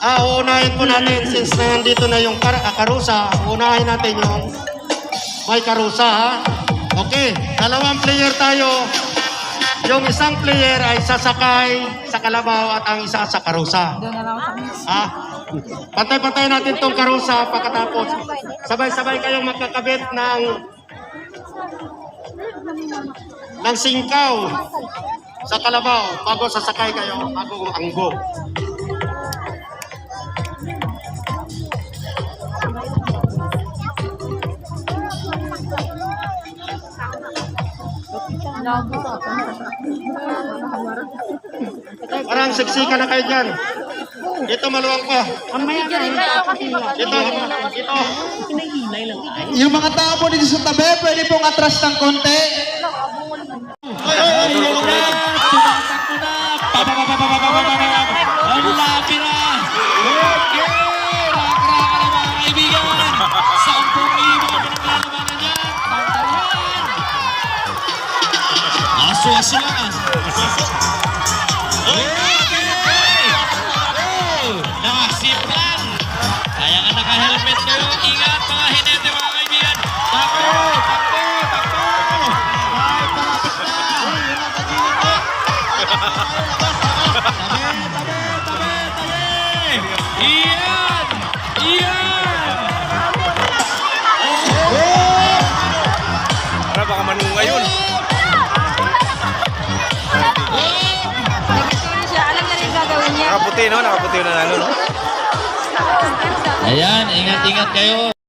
Ah, uunahin po natin since na nandito na yung kar ah, karusa, uunahin natin yung may karusa ha. Okay, dalawang player tayo. Yung isang player ay sasakay sa kalabaw at ang isa sa karusa. Ha? Pantay-pantay natin tong karusa pagkatapos. Sabay-sabay kayong magkakabit ng ng singkaw sa kalabaw bago sasakay kayo, bago anggo. Parang siksika na kayo dyan. Dito maluwang pa. Dito, dito. Yung mga tao po dito sa tabi, pwede pong atras ng konti. Aso-aso lang! Okay! Oh! Nakasiplan! Kaya nga naka-helmet kayo. Ingat mga hinete mga kaibigan! Takbo! Takbo! Takbo! Ay, palapit na! Tabi, tabi, tabi, tabi! Iyan! Iyan! Para baka manunga yun. Nakaputi, no? Nakaputi na lalo, no? Ayan, ingat-ingat kayo.